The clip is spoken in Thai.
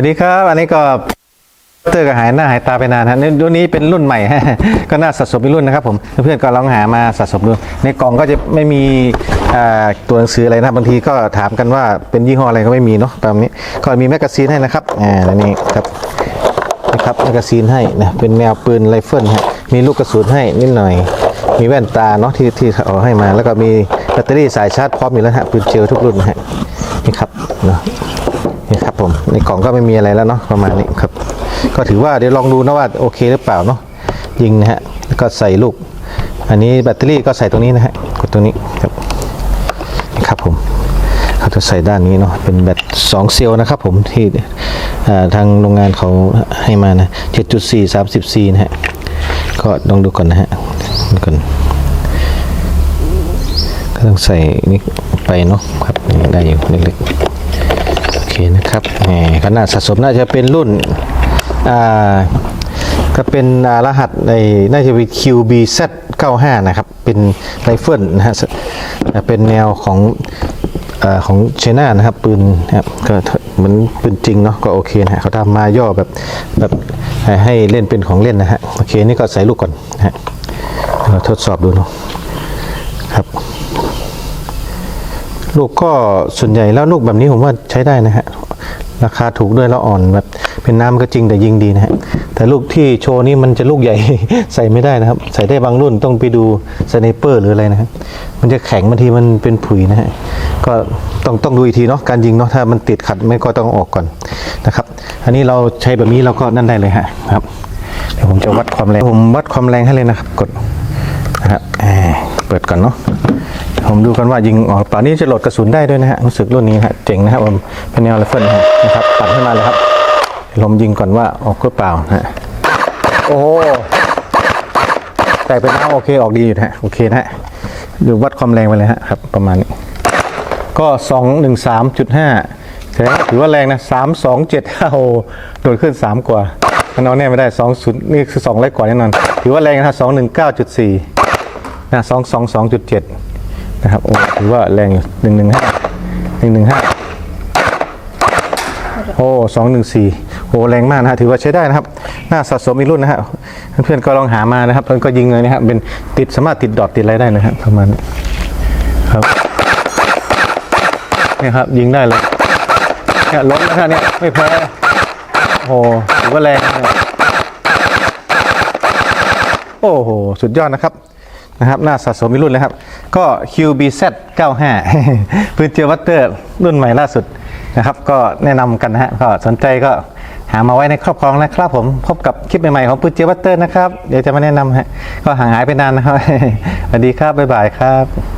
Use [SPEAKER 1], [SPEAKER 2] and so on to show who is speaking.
[SPEAKER 1] วัสดีครับ อันนี้ก็เตอร์ก็หายหน้าหายตาไปนานฮะนี่รุ่นนี้เป็นรุ่นใหม่ก็น่าสะสมเป็นรุ่นนะครับผมเพื่อนๆก็ลองหามาสะสมดูในกล่องก็จะไม่มีตัวหนังสืออะไรนะบางทีก็ถามกันว่าเป็นยี่ห้ออะไรก็ไม่มีเนาะแบบนี้ก็มีแมกกาซีนให้นะครับอ่านี่ครับนะครับแมกกาซีนให้นะเป็นแนวปืนไรเฟิลฮะมีลูกกระสุนให้นิดหน่อย มีแว่นตาเนาะที่ที่เอาให้มา แล้วก็มีแบตเตอรี่สายชาร์จพร้อมอยู่แล้วฮะปืนเจลทุกรุ่นฮะนี่ครับเนาะ ครับผมในกล่องก็ไม่มีอะไรแล้วเนาะประมาณนี้ครับ ก็ถือว่าเดี๋ยวลองดูนะว่าโอเคหรือเปล่าเนาะยิงนะฮะก็ใส่ลูก อันนี้แบตเตอรี่ก็ใส่ตรงนี้นะฮะกดตรงนี้ครับนี่ครับผมเขาจะใส่ด้านนี้เนาะเป็นแบต2เซลล์นะครับผมที่ทางโรงงานเขาให้มานะ7.4 30 c นะฮะก็ลองดูก่อนนะฮะดูก่อนก็ต้องใส่นี่ไปเนาะครับได้อยู่เล็กๆ นะครับแหมขนาดสะสมน่าจะเป็นรุ่น อ่าก็เป็นรหัสในน่าจะเป็น QBZ 95 นะครับ เป็นไรเฟิลนะฮะสอ่เป็นแนวของอของเชน่านะครับ ปืนนะครับก็เหมือนปืนจริงเนาะก็โอเคนะฮะเขาทำมาย่อแบบแบบให้เล่นเป็นของเล่นนะฮะโอเคนี่ก็ใส่ลูกก่อนนะฮะทดสอบดูเนาะครับ ลูกก็ส่วนใหญ่แล้วลูกแบบนี้ผมว่าใช้ได้นะฮะ ราคาถูกด้วยแล้วอ่อนแบบเป็นน้ำก็จริงแต่ยิงดีนะฮะ แต่ลูกที่โชว์นี่มันจะลูกใหญ่ใส่ไม่ได้นะครับ ใส่ได้บางรุ่นต้องไปดูสไนเปอร์หรืออะไรนะครับมันจะแข็งบางทีมันเป็นผุยนะฮะ ก็ต้องต้องดูอีกทีเนาะการยิงเนาะถ้ามันติดขัดไม่ก็ต้องออกก่อนนะครับ อันนี้เราใช้แบบนี้เราก็นั่นได้เลยฮะครับเดี๋ยวผมจะวัดความแรงผมวัดความแรงให้เลยนะครับกดนะครับเปิดก่อนเนาะ ผมดูกันว่ายิงออกเปล่านี่จะโหลดกระสุนได้ด้วยนะฮะรู้สึกรุ่นนี้ฮะเจ๋งนะครับผมเป็นแนวไรเฟิลนะฮะนะครับตัดขึ้นมาเลยครับลมยิงก่อนว่าออกหรือเปล่านะฮะโอ้โหแต่เป็นน้ำโอเคออกดีอยู่นะฮะโอเคนะฮะดูวัดความแรงไปเลยฮะครับประมาณนี้ก็สองหนึ่งสามจุดห้าถือว่าถือว่าแรงนะสามสองเจ็ดโอ้โหโดดขึ้นสามกว่ามันเอาแน่ไม่ได้สองศูนย์นี่คือสองร้อยกว่าแน่นอน ถือว่าแรงนะสองหนึ่งเก้าจุดสี่นะสองสองสองจุดเจ็ด นะครับโอ้ถือว่าแรงอยู่หนึ่งหนึ่งห้าหนึ่งหนึ่งห้าโอ้สองหนึ่งสี่โอ้แรงมากนะฮะถือว่าใช้ได้นะครับ น่าสะสมอีกรุ่นนะฮะเพื่อนๆก็ลองหามานะครับแล้วก็ยิงเลยนะครับเป็นติดสามารถติดดอทติดอะไรได้นะครับประมาณนี้ครับนี่ครับยิงได้เลยเนี่ยล้มนะฮะเนี่ยไม่แพ้โอ้โหถือว่าแรง โอ้โห สุดยอดนะครับ นะครับน่าสะสมมีรุ่นเลยครับ ก็ QBZ 95ปืนเจียวัตเตอร์รุ่นใหม่ล่าสุดนะครับ ก็แนะนำกันนะฮะก็สนใจก็หามาไว้ในครอบครองนะครับผมพบกับคลิปใหม่ๆของปืนเจียวัตเตอร์นะครับ เดี๋ยวจะมาแนะนำฮะก็ห่างหายไปนานนะครับสวัสดีครับ บ๊ายบายครับ